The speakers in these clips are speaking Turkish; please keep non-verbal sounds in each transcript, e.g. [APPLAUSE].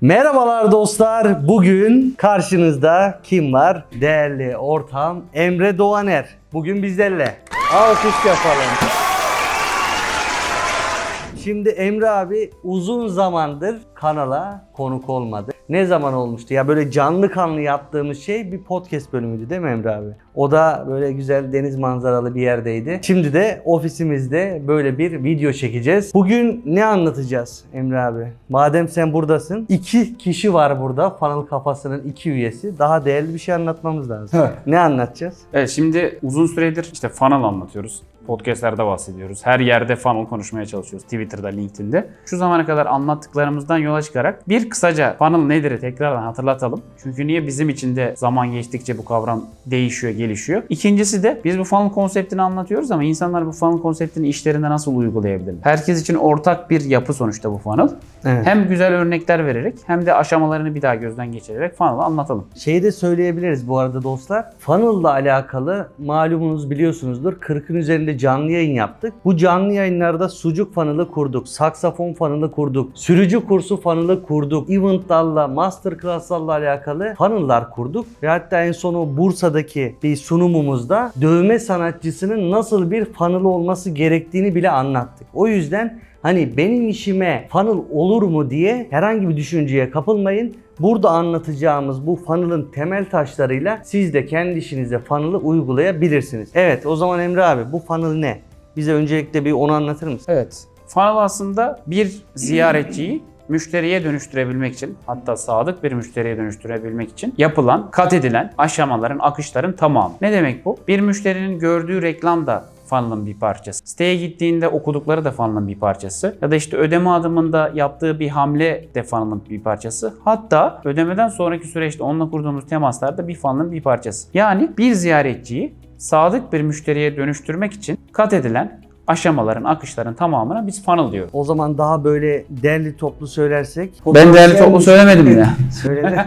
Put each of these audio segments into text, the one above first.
Merhabalar dostlar. Bugün karşınızda kim var? Değerli ortağım Emre Doğaner. Bugün bizlerle. Alkış yapalım. Şimdi Emre abi uzun zamandır kanala konuk olmadı. Ne zaman olmuştu? Ya böyle canlı kanlı yaptığımız şey bir podcast bölümüydü değil mi Emre abi? O da böyle güzel deniz manzaralı bir yerdeydi. Şimdi de ofisimizde böyle bir video çekeceğiz. Bugün ne anlatacağız Emre abi? Madem sen buradasın. iki kişi var burada. Funnel kafasının iki üyesi. Daha değerli bir şey anlatmamız lazım. Ne anlatacağız? Evet şimdi uzun süredir işte funnel anlatıyoruz. Podcast'lerde bahsediyoruz. Her yerde funnel konuşmaya çalışıyoruz. Twitter'da, LinkedIn'de. Şu zamana kadar anlattıklarımızdan yola çıkarak bir kısaca funnel nedir tekrardan hatırlatalım. Çünkü niye bizim için de zaman geçtikçe bu kavram değişiyor, gelişiyor. İkincisi de biz bu funnel konseptini anlatıyoruz ama insanlar bu funnel konseptini işlerinde nasıl uygulayabilirler? Herkes için ortak bir yapı sonuçta bu funnel. Evet. Hem güzel örnekler vererek hem de aşamalarını bir daha gözden geçirerek funnel'ı anlatalım. Şeyi de söyleyebiliriz bu arada dostlar. Funnel'la alakalı malumunuz biliyorsunuzdur 40'ın üzerinde canlı yayın yaptık. Bu canlı yayınlarda sucuk funnel'ı kurduk, saksafon funnel'ı kurduk, sürücü kursu funnel'ı kurduk, eventlarla, masterclass'larla alakalı funnel'lar kurduk. Ve hatta en son o Bursa'daki bir sunumumuzda dövme sanatçısının nasıl bir funnel olması gerektiğini bile anlattık. O yüzden Hani benim işime funnel olur mu diye herhangi bir düşünceye kapılmayın. Burada anlatacağımız bu funnel'ın temel taşlarıyla siz de kendi işinize funnel'ı uygulayabilirsiniz. Evet o zaman Emre abi bu funnel ne? Bize öncelikle bir onu anlatır mısın? Evet. Funnel aslında bir ziyaretçiyi müşteriye dönüştürebilmek için hatta sadık bir müşteriye dönüştürebilmek için yapılan, kat edilen aşamaların, akışların tamamı. Ne demek bu? Bir müşterinin gördüğü reklam da funnel'ın bir parçası. Siteye gittiğinde okudukları da funnel'ın bir parçası. Ya da işte ödeme adımında yaptığı bir hamle de funnel'ın bir parçası. Hatta ödemeden sonraki süreçte onunla kurduğumuz temaslar da bir funnel'ın bir parçası. Yani bir ziyaretçiyi sadık bir müşteriye dönüştürmek için kat edilen aşamaların, akışların tamamına biz funnel diyoruz. O zaman daha böyle değerli toplu söylersek. Ben değerli toplu söylemedim yine. [LAUGHS] Söyledin.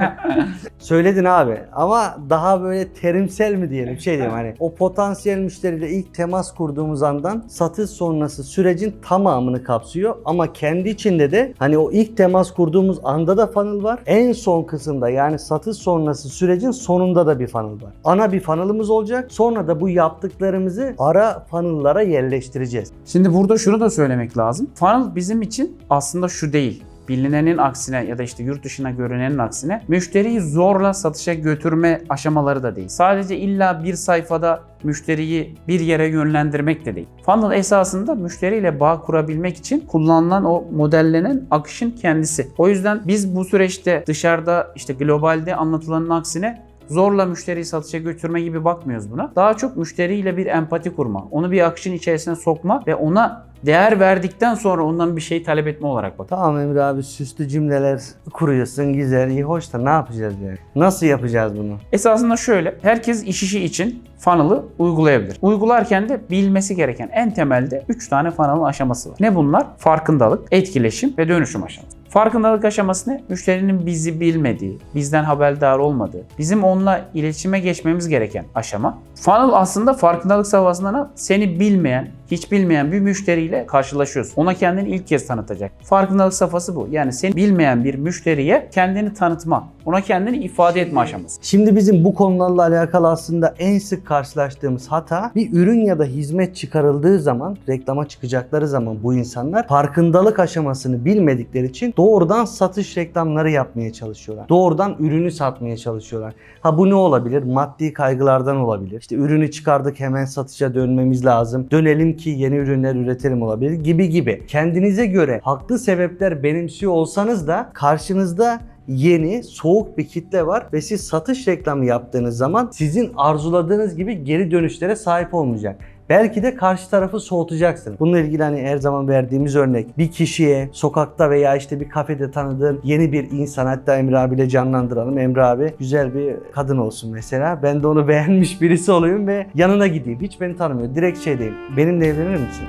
Söyledin abi ama daha böyle terimsel mi diyelim şey diyelim hani o potansiyel müşteriyle ilk temas kurduğumuz andan satış sonrası sürecin tamamını kapsıyor ama kendi içinde de hani o ilk temas kurduğumuz anda da funnel var. En son kısımda yani satış sonrası sürecin sonunda da bir funnel var. Ana bir funnel'ımız olacak. Sonra da bu yaptıklarımızı ara funnel'lara yerleştireceğiz. Şimdi burada şunu da söylemek lazım. Funnel bizim için aslında şu değil. Bilinenin aksine ya da işte yurt dışına görünenin aksine müşteriyi zorla satışa götürme aşamaları da değil. Sadece illa bir sayfada müşteriyi bir yere yönlendirmek de değil. Funnel esasında müşteriyle bağ kurabilmek için kullanılan o modellenen akışın kendisi. O yüzden biz bu süreçte dışarıda işte globalde anlatılanın aksine zorla müşteriyi satışa götürme gibi bakmıyoruz buna. Daha çok müşteriyle bir empati kurma, onu bir akışın içerisine sokma ve ona değer verdikten sonra ondan bir şey talep etme olarak bak. Tamam Emre abi süslü cümleler kuruyorsun güzel iyi hoş da ne yapacağız yani? Nasıl yapacağız bunu? Esasında şöyle, herkes iş işi için funnel'ı uygulayabilir. Uygularken de bilmesi gereken en temelde 3 tane funnel'ın aşaması var. Ne bunlar? Farkındalık, etkileşim ve dönüşüm aşaması. Farkındalık aşaması ne? Müşterinin bizi bilmediği, bizden haberdar olmadığı, bizim onunla iletişime geçmemiz gereken aşama. Funnel aslında farkındalık safhasında? Seni bilmeyen, hiç bilmeyen bir müşteriyle karşılaşıyorsun. Ona kendini ilk kez tanıtacak. Farkındalık safhası bu. Yani seni bilmeyen bir müşteriye kendini tanıtma, ona kendini ifade etme aşaması. Şimdi bizim bu konularla alakalı aslında en sık karşılaştığımız hata bir ürün ya da hizmet çıkarıldığı zaman, reklama çıkacakları zaman bu insanlar farkındalık aşamasını bilmedikleri için doğrudan satış reklamları yapmaya çalışıyorlar. Doğrudan ürünü satmaya çalışıyorlar. Ha bu ne olabilir? Maddi kaygılardan olabilir. İşte ürünü çıkardık hemen satışa dönmemiz lazım. Dönelim ki yeni ürünler üretelim olabilir gibi gibi. Kendinize göre haklı sebepler benimsiyor olsanız da karşınızda yeni, soğuk bir kitle var ve siz satış reklamı yaptığınız zaman sizin arzuladığınız gibi geri dönüşlere sahip olmayacak. Belki de karşı tarafı soğutacaksın. Bununla ilgili hani her zaman verdiğimiz örnek bir kişiye sokakta veya işte bir kafede tanıdığın yeni bir insan hatta Emre abiyle canlandıralım. Emre abi güzel bir kadın olsun mesela. Ben de onu [LAUGHS] beğenmiş birisi olayım ve yanına gideyim. Hiç beni tanımıyor. Direkt şey diyeyim. Benimle evlenir misin?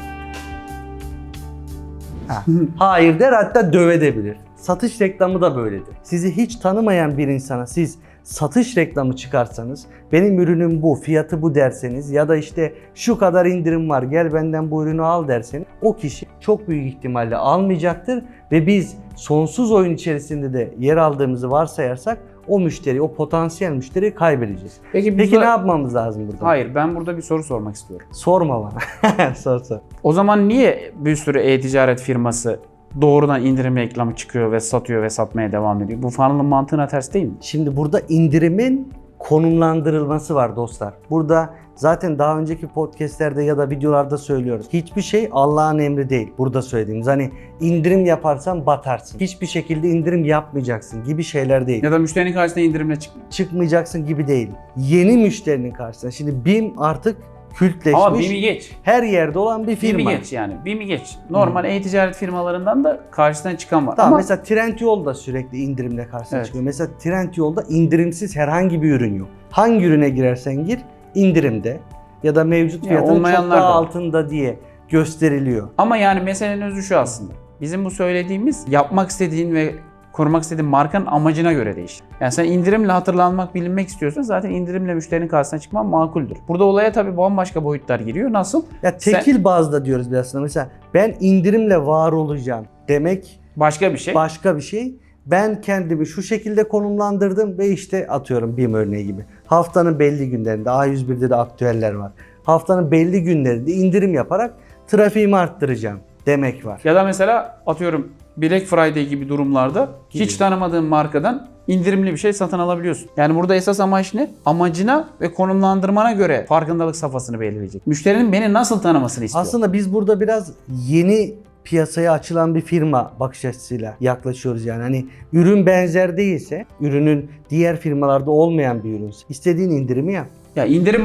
Ha. [LAUGHS] Hayır der hatta dövedebilir. Satış reklamı da böyledir. Sizi hiç tanımayan bir insana siz satış reklamı çıkarsanız, benim ürünüm bu, fiyatı bu derseniz ya da işte şu kadar indirim var gel benden bu ürünü al derseniz o kişi çok büyük ihtimalle almayacaktır ve biz sonsuz oyun içerisinde de yer aldığımızı varsayarsak o müşteri, o potansiyel müşteriyi kaybedeceğiz. Peki, Peki burada- ne yapmamız lazım burada? Hayır ben burada bir soru sormak istiyorum. Sorma bana. [LAUGHS] sor sor. O zaman niye bir sürü e-ticaret firması doğrudan indirim reklamı çıkıyor ve satıyor ve satmaya devam ediyor? Bu funnel'ın mantığına ters değil mi? Şimdi burada indirimin konumlandırılması var dostlar. Burada zaten daha önceki podcastlerde ya da videolarda söylüyoruz. Hiçbir şey Allah'ın emri değil. Burada söylediğimiz hani indirim yaparsan batarsın. Hiçbir şekilde indirim yapmayacaksın gibi şeyler değil. Ya da müşterinin karşısına indirimle çıkmıyor. Çıkmayacaksın gibi değil. Yeni müşterinin karşısına. Şimdi BİM artık kültleşmiş. Ama BİM'i geç. her yerde olan bir BİM'i firma. geç yani. BİM'i geç. Normal e-ticaret firmalarından da karşısına çıkan var. Tamam Ama mesela Trendyol da sürekli indirimle karşısına Evet. çıkıyor. Mesela Trendyol'da indirimsiz herhangi bir ürün yok. Hangi ürüne girersen gir indirimde ya da mevcut Ya fiyatının çok daha altında diye gösteriliyor. Ama yani meselenin özü şu aslında. Bizim bu söylediğimiz yapmak istediğin ve korumak istediğin markanın amacına göre değişir. Yani sen indirimle hatırlanmak, bilinmek istiyorsan zaten indirimle müşterinin karşısına çıkman makuldür. Burada olaya tabii bambaşka boyutlar giriyor. Nasıl? Ya tekil bazda diyoruz biz aslında. Mesela ben indirimle var olacağım demek Başka bir şey. başka bir şey. Ben kendimi şu şekilde konumlandırdım ve işte atıyorum BİM örneği gibi. Haftanın belli günlerinde A101'de de aktüeller var. Haftanın belli günlerinde indirim yaparak trafiğimi arttıracağım demek var. Ya da mesela atıyorum Black Friday gibi durumlarda hiç Gibi. tanımadığın markadan indirimli bir şey satın alabiliyorsun. Yani burada esas amaç ne? Amacına ve konumlandırmana göre farkındalık safhasını belirleyecek. Müşterinin beni nasıl tanımasını istiyor. Aslında biz burada biraz yeni piyasaya açılan bir firma bakış açısıyla yaklaşıyoruz yani. Hani ürün benzer değilse, ürünün diğer firmalarda olmayan bir ürünse istediğin indirimi yap. Ya indirim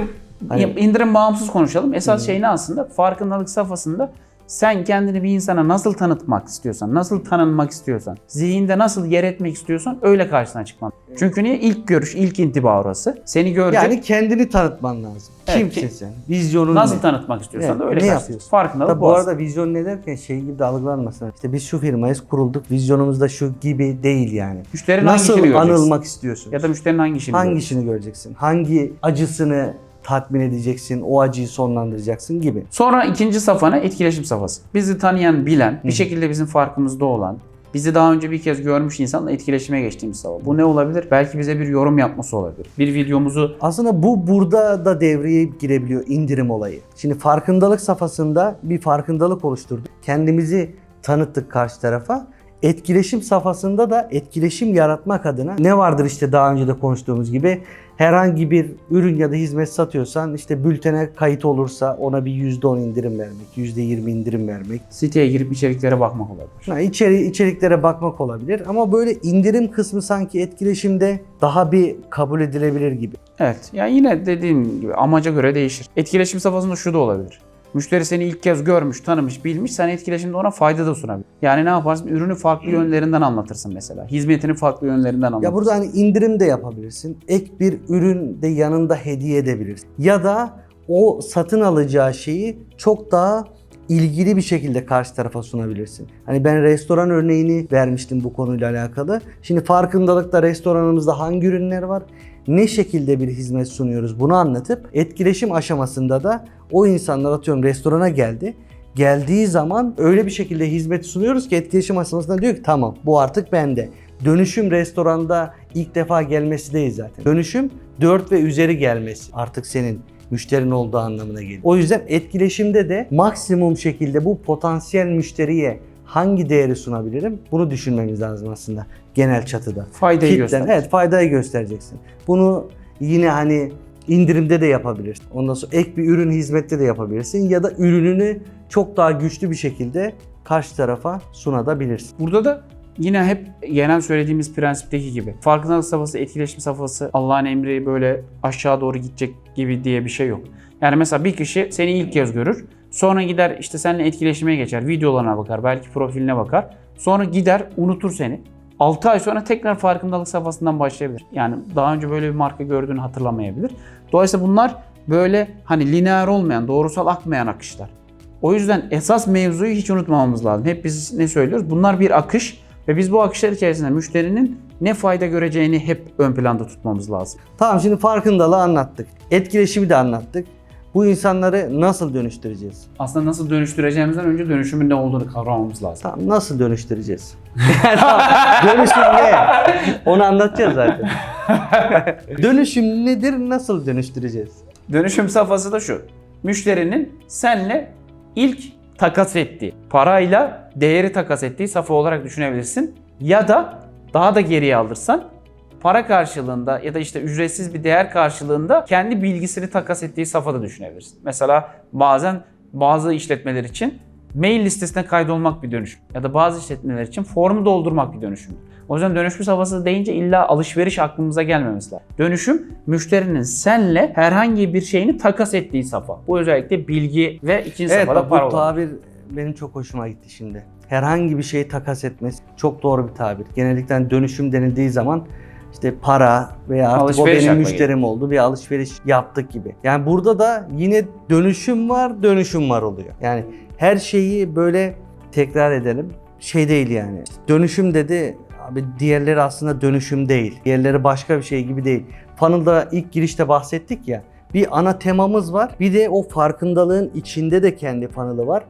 Hani- indirim bağımsız konuşalım. Esas şey ne aslında? Farkındalık safhasında sen kendini bir insana nasıl tanıtmak istiyorsan, nasıl tanınmak istiyorsan, zihinde nasıl yer etmek istiyorsan öyle karşısına çıkman. Çünkü niye? İlk görüş, ilk intiba orası. Seni görecek. Yani kendini tanıtman lazım. Evet, Kimsin ki- sen? Vizyonun nasıl ne? tanıtmak istiyorsan Evet, da öyle ne yapıyorsun? Farkındalık bu bu arada vizyon ne derken şey gibi de algılanmasın. İşte biz şu firmayız kurulduk. Vizyonumuz da şu gibi değil yani. Müşterinin Nasıl anılmak istiyorsun? Ya da müşterinin hangi işini göreceksin? Hangisini göreceksin? Hangi acısını tatmin edeceksin? O acıyı sonlandıracaksın gibi. Sonra ikinci safhana etkileşim safhası. Bizi tanıyan, bilen, bir şekilde bizim farkımızda olan, bizi daha önce bir kez görmüş insanla etkileşime geçtiğimiz safha. Bu ne olabilir? Belki bize bir yorum yapması olabilir. Bir videomuzu Aslında bu burada da devreye girebiliyor indirim olayı. Şimdi farkındalık safhasında bir farkındalık oluşturduk. Kendimizi tanıttık karşı tarafa. Etkileşim safhasında da etkileşim yaratmak adına ne vardır işte daha önce de konuştuğumuz gibi herhangi bir ürün ya da hizmet satıyorsan işte bültene kayıt olursa ona bir %10 indirim vermek, %20 indirim vermek. siteye girip içeriklere bakmak olabilir. Ha, içeri, içeriklere bakmak olabilir ama böyle indirim kısmı sanki etkileşimde daha bir kabul edilebilir gibi. Evet. Yani yine dediğim gibi amaca göre değişir. Etkileşim safhasında şu da olabilir. Müşteri seni ilk kez görmüş, tanımış, bilmiş. Sen etkileşimde ona fayda da sunabilir. Yani ne yaparsın? Ürünü farklı yönlerinden anlatırsın mesela. Hizmetini farklı yönlerinden anlatırsın. Ya burada hani indirim de yapabilirsin. Ek bir ürün de yanında hediye edebilirsin. Ya da o satın alacağı şeyi çok daha ilgili bir şekilde karşı tarafa sunabilirsin. Hani ben restoran örneğini vermiştim bu konuyla alakalı. Şimdi farkındalıkta restoranımızda hangi ürünler var? Ne şekilde bir hizmet sunuyoruz bunu anlatıp etkileşim aşamasında da o insanlar atıyorum restorana geldi. Geldiği zaman öyle bir şekilde hizmet sunuyoruz ki etkileşim aşamasında diyor ki tamam bu artık bende. Dönüşüm restoranda ilk defa gelmesi değil zaten. Dönüşüm 4 ve üzeri gelmesi artık senin müşterin olduğu anlamına geliyor. O yüzden etkileşimde de maksimum şekilde bu potansiyel müşteriye hangi değeri sunabilirim? Bunu düşünmemiz lazım aslında genel çatıda. Faydayı Kitlen, göster. evet faydayı göstereceksin. Bunu yine hani indirimde de yapabilirsin. Ondan sonra ek bir ürün hizmette de yapabilirsin ya da ürününü çok daha güçlü bir şekilde karşı tarafa sunabilirsin. Burada da yine hep genel söylediğimiz prensipteki gibi. Farkındalık safhası, etkileşim safhası, Allah'ın emri böyle aşağı doğru gidecek gibi diye bir şey yok. Yani mesela bir kişi seni ilk kez görür. Sonra gider işte seninle etkileşime geçer. Videolarına bakar, belki profiline bakar. Sonra gider unutur seni. 6 ay sonra tekrar farkındalık safhasından başlayabilir. Yani daha önce böyle bir marka gördüğünü hatırlamayabilir. Dolayısıyla bunlar böyle hani lineer olmayan, doğrusal akmayan akışlar. O yüzden esas mevzuyu hiç unutmamamız lazım. Hep biz ne söylüyoruz? Bunlar bir akış ve biz bu akışlar içerisinde müşterinin ne fayda göreceğini hep ön planda tutmamız lazım. Tamam şimdi farkındalığı anlattık. Etkileşimi de anlattık. Bu insanları nasıl dönüştüreceğiz? Aslında nasıl dönüştüreceğimizden önce dönüşümün ne olduğunu kavramamız lazım. Tamam nasıl dönüştüreceğiz? Tamam, [LAUGHS] Dönüşüm ne? Onu anlatacağız zaten. Dönüşüm nedir? Nasıl dönüştüreceğiz? Dönüşüm safhası da şu. Müşterinin senle ilk takas ettiği, parayla değeri takas ettiği safha olarak düşünebilirsin. Ya da daha da geriye alırsan para karşılığında ya da işte ücretsiz bir değer karşılığında kendi bilgisini takas ettiği safhada düşünebilirsin. Mesela bazen bazı işletmeler için mail listesine kaydolmak bir dönüşüm ya da bazı işletmeler için formu doldurmak bir dönüşüm. O yüzden dönüşüm safhası deyince illa alışveriş aklımıza gelmemesi lazım. Dönüşüm müşterinin senle herhangi bir şeyini takas ettiği safha. Bu özellikle bilgi ve ikinci Evet safhada para bu tabir benim çok hoşuma gitti şimdi. Herhangi bir şeyi takas etmesi çok doğru bir tabir. Genellikle hani dönüşüm denildiği zaman işte para veya artık Alışveriş o benim müşterim oldu bir alışveriş yaptık gibi. Yani burada da yine dönüşüm var, dönüşüm var oluyor. Yani her şeyi böyle tekrar edelim. Şey değil yani. Dönüşüm dedi abi diğerleri aslında dönüşüm değil. Diğerleri başka bir şey gibi değil. Funnel'da ilk girişte bahsettik ya. Bir ana temamız var. Bir de o farkındalığın içinde de kendi funnel'ı var.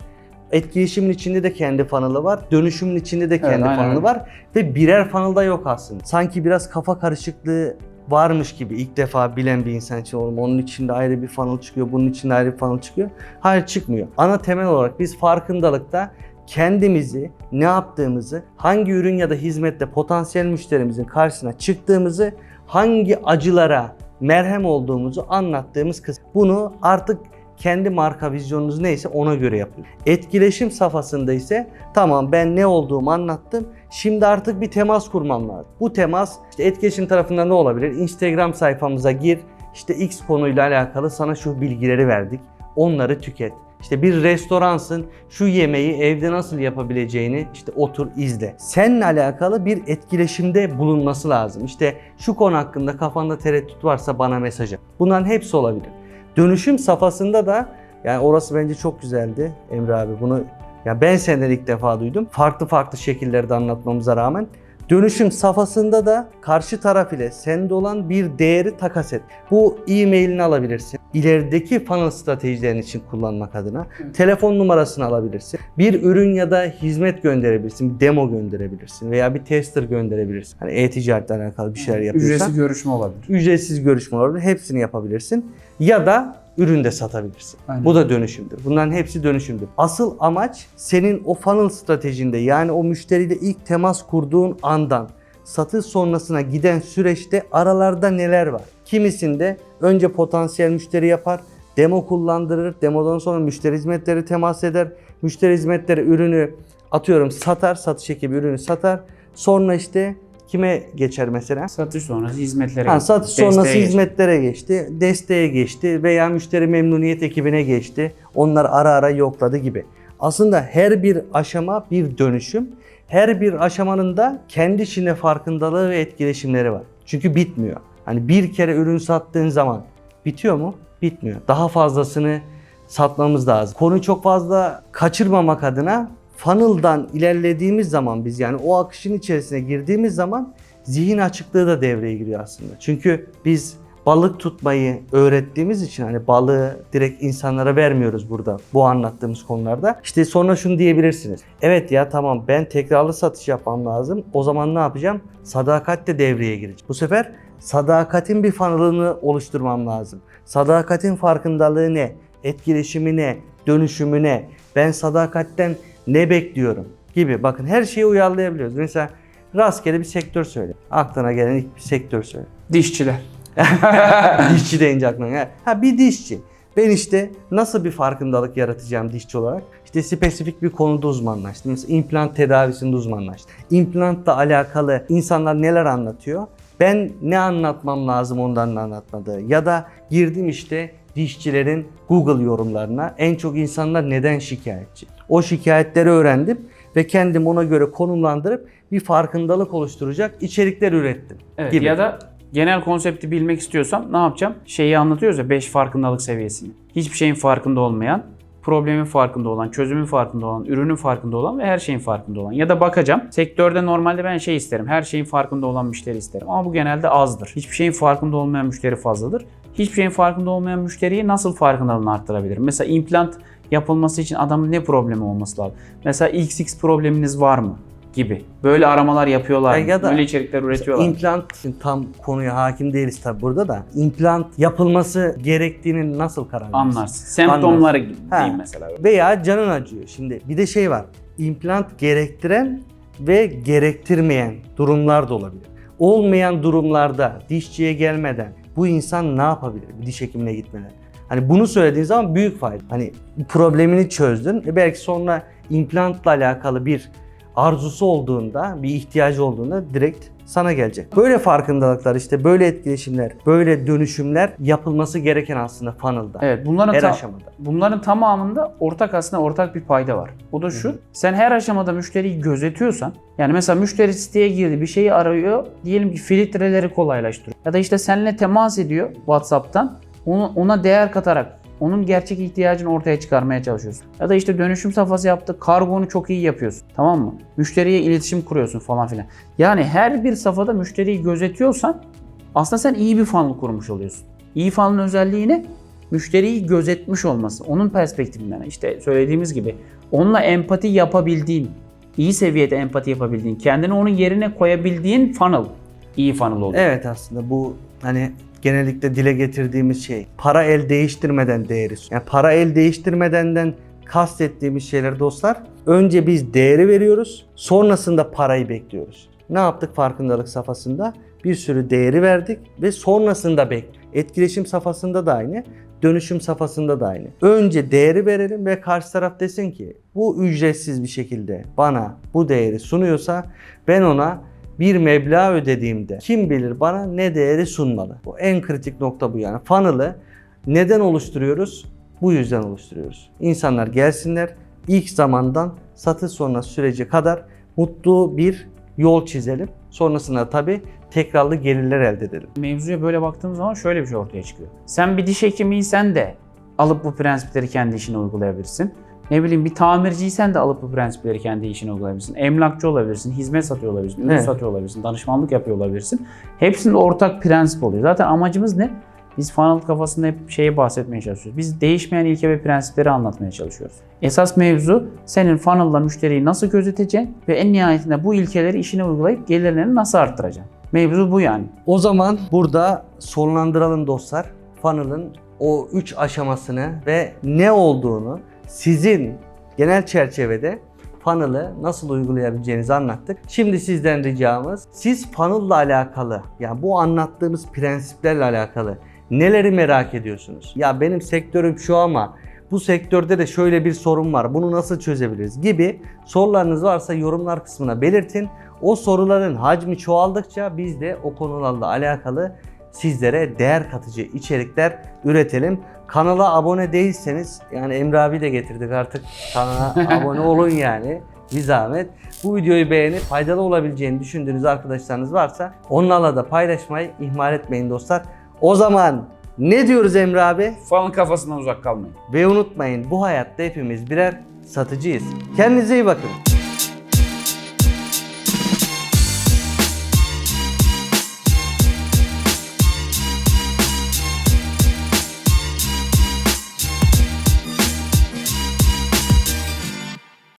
Etkileşimin içinde de kendi funnel'ı var. Dönüşümün içinde de kendi aynen funnel'ı var. Ve birer funnel'da yok aslında. Sanki biraz kafa karışıklığı varmış gibi ilk defa bilen bir insan için oğlum onun içinde ayrı bir funnel çıkıyor, bunun içinde ayrı bir funnel çıkıyor. Hayır çıkmıyor. Ana temel olarak biz farkındalıkta kendimizi, ne yaptığımızı, hangi ürün ya da hizmette potansiyel müşterimizin karşısına çıktığımızı, hangi acılara merhem olduğumuzu anlattığımız kısım. Bunu artık kendi marka vizyonunuz neyse ona göre yapın. Etkileşim safhasında ise tamam ben ne olduğumu anlattım. Şimdi artık bir temas kurmam lazım. Bu temas işte etkileşim tarafında ne olabilir? Instagram sayfamıza gir. İşte X konuyla alakalı sana şu bilgileri verdik. Onları tüket. İşte bir restoransın şu yemeği evde nasıl yapabileceğini işte otur izle. Seninle alakalı bir etkileşimde bulunması lazım. İşte şu konu hakkında kafanda tereddüt varsa bana mesaj at. Bunların hepsi olabilir. Dönüşüm safhasında da yani orası bence çok güzeldi Emre abi. Bunu ya ben senden ilk defa duydum. Farklı farklı şekillerde anlatmamıza rağmen Dönüşüm safhasında da karşı taraf ile sende olan bir değeri takas et. Bu e-mailini alabilirsin. İlerideki funnel stratejilerin için kullanmak adına. Telefon numarasını alabilirsin. Bir ürün ya da hizmet gönderebilirsin. Bir demo gönderebilirsin. Veya bir tester gönderebilirsin. Hani e-ticaretle alakalı bir şeyler yapıyorsan. Ücretsiz görüşme olabilir. Ücretsiz görüşme olabilir. Hepsini yapabilirsin. Ya da ürün de satabilirsin. Aynen. Bu da dönüşümdür. Bunların hepsi dönüşümdür. Asıl amaç senin o funnel stratejinde yani o müşteriyle ilk temas kurduğun andan satış sonrasına giden süreçte aralarda neler var? Kimisinde önce potansiyel müşteri yapar, demo kullandırır, demodan sonra müşteri hizmetleri temas eder, müşteri hizmetleri ürünü atıyorum satar, satış ekibi ürünü satar. Sonra işte kime geçer mesela? Satış sonrası hizmetlere Ha, geçti, satış desteğe sonrası geçti. hizmetlere geçti, desteğe geçti veya müşteri memnuniyet ekibine geçti. Onlar ara ara yokladı gibi. Aslında her bir aşama bir dönüşüm. Her bir aşamanın da kendi içinde farkındalığı ve etkileşimleri var. Çünkü bitmiyor. Hani bir kere ürün sattığın zaman bitiyor mu? Bitmiyor. Daha fazlasını satmamız lazım. Konuyu çok fazla kaçırmamak adına funnel'dan ilerlediğimiz zaman biz yani o akışın içerisine girdiğimiz zaman zihin açıklığı da devreye giriyor aslında. Çünkü biz balık tutmayı öğrettiğimiz için hani balığı direkt insanlara vermiyoruz burada bu anlattığımız konularda. İşte sonra şunu diyebilirsiniz. Evet ya tamam ben tekrarlı satış yapmam lazım. O zaman ne yapacağım? Sadakat de devreye girecek. Bu sefer sadakatin bir funnel'ını oluşturmam lazım. Sadakatin farkındalığı ne? Etkileşimi ne? Dönüşümü ne? Ben sadakatten ne bekliyorum? Gibi. Bakın her şeyi uyarlayabiliyoruz. Mesela rastgele bir sektör söyle. Aklına gelen ilk bir sektör söyle. Dişçiler. [LAUGHS] dişçi deyince aklına. Ha bir dişçi. Ben işte nasıl bir farkındalık yaratacağım dişçi olarak? İşte spesifik bir konuda uzmanlaştım. Mesela implant tedavisinde uzmanlaştım. İmplantla alakalı insanlar neler anlatıyor? Ben ne anlatmam lazım ondan ne anlatmadığı. Ya da girdim işte dişçilerin Google yorumlarına en çok insanlar neden şikayetçi? O şikayetleri öğrendim ve kendim ona göre konumlandırıp bir farkındalık oluşturacak içerikler ürettim. Evet, gibi. ya da genel konsepti bilmek istiyorsam ne yapacağım? Şeyi anlatıyoruz ya 5 farkındalık seviyesini. Hiçbir şeyin farkında olmayan, problemin farkında olan, çözümün farkında olan, ürünün farkında olan ve her şeyin farkında olan. Ya da bakacağım sektörde normalde ben şey isterim. Her şeyin farkında olan müşteri isterim. Ama bu genelde azdır. Hiçbir şeyin farkında olmayan müşteri fazladır. hiçbir şeyin farkında olmayan müşteriyi nasıl farkındalığını arttırabilirim? Mesela implant yapılması için adamın ne problemi olması lazım? Mesela XX probleminiz var mı? Gibi. Böyle aramalar yapıyorlar Ya mı? ya da Böyle içerikler üretiyorlar? İmplant şimdi tam konuya hakim değiliz tabi burada da. İmplant yapılması gerektiğini nasıl karar verirsin? Anlarsın. Semptomları Ha. diyeyim mesela. Veya canın acıyor. Şimdi bir de şey var. İmplant gerektiren ve gerektirmeyen durumlar da olabilir. Olmayan durumlarda dişçiye gelmeden bu insan ne yapabilir? Bir diş hekimine gitmeden. Hani bunu söylediğin zaman büyük fayda. Hani problemini çözdün. E belki sonra implantla alakalı bir arzusu olduğunda, bir ihtiyacı olduğunda direkt sana gelecek. Böyle farkındalıklar işte böyle etkileşimler, böyle dönüşümler yapılması gereken aslında funnel'da. Evet bunların Her ta- aşamada. bunların tamamında ortak aslında ortak bir payda var. O da şu. Sen her aşamada müşteriyi gözetiyorsan yani mesela müşteri siteye girdi bir şeyi arıyor. Diyelim ki filtreleri kolaylaştırıyor. Ya da işte seninle temas ediyor WhatsApp'tan. Onu, ona değer katarak onun gerçek ihtiyacını ortaya çıkarmaya çalışıyorsun. Ya da işte dönüşüm safhası yaptı, kargonu çok iyi yapıyorsun. Tamam mı? Müşteriye iletişim kuruyorsun falan filan. Yani her bir safhada müşteriyi gözetiyorsan aslında sen iyi bir funnel kurmuş oluyorsun. İyi funnel'ın özelliği ne? Müşteriyi gözetmiş olması. Onun perspektifinden işte söylediğimiz gibi onunla empati yapabildiğin, iyi seviyede empati yapabildiğin, kendini onun yerine koyabildiğin funnel iyi funnel oluyor. Evet aslında bu hani genellikle dile getirdiğimiz şey para el değiştirmeden değeri. Yani para el değiştirmedenden kastettiğimiz şeyler dostlar. Önce biz değeri veriyoruz. Sonrasında parayı bekliyoruz. Ne yaptık farkındalık safhasında? Bir sürü değeri verdik ve sonrasında bek. Etkileşim safhasında da aynı. Dönüşüm safhasında da aynı. Önce değeri verelim ve karşı taraf desin ki bu ücretsiz bir şekilde bana bu değeri sunuyorsa ben ona bir meblağ ödediğimde kim bilir bana ne değeri sunmalı. Bu en kritik nokta bu yani. Funnel'ı neden oluşturuyoruz? Bu yüzden oluşturuyoruz. İnsanlar gelsinler ilk zamandan satış sonrası sürece kadar mutlu bir yol çizelim. Sonrasında tabi tekrarlı gelirler elde edelim. Mevzuya böyle baktığımız zaman şöyle bir şey ortaya çıkıyor. Sen bir diş hekimiysen de alıp bu prensipleri kendi işine uygulayabilirsin. Ne bileyim bir tamirciysen de alıp bu prensipleri kendi işine uygulayabilirsin. Emlakçı olabilirsin, hizmet satıyor olabilirsin, ürün Evet. satıyor olabilirsin, danışmanlık yapıyor olabilirsin. Hepsinde ortak prensip oluyor. Zaten amacımız ne? Biz funnel kafasında hep şeye bahsetmeye çalışıyoruz. Biz değişmeyen ilke ve prensipleri anlatmaya çalışıyoruz. Esas mevzu senin funnel'la müşteriyi nasıl gözeteceksin ve en nihayetinde bu ilkeleri işine uygulayıp gelirlerini nasıl arttıracaksın. Mevzu bu yani. O zaman burada sonlandıralım dostlar. Funnel'ın o 3 aşamasını ve ne olduğunu sizin genel çerçevede funnel'ı nasıl uygulayabileceğinizi anlattık. Şimdi sizden ricamız siz funnel'la alakalı yani bu anlattığımız prensiplerle alakalı neleri merak ediyorsunuz? Ya benim sektörüm şu ama bu sektörde de şöyle bir sorun var. Bunu nasıl çözebiliriz gibi sorularınız varsa yorumlar kısmına belirtin. O soruların hacmi çoğaldıkça biz de o konularla alakalı sizlere değer katıcı içerikler üretelim. Kanala abone değilseniz yani Emre abi de getirdik artık kanala [LAUGHS] abone olun yani bir zahmet. Bu videoyu beğenip faydalı olabileceğini düşündüğünüz arkadaşlarınız varsa onlarla da paylaşmayı ihmal etmeyin dostlar. O zaman ne diyoruz Emre abi? Funnel kafasından uzak kalmayın. Ve unutmayın bu hayatta hepimiz birer satıcıyız. Kendinize iyi bakın.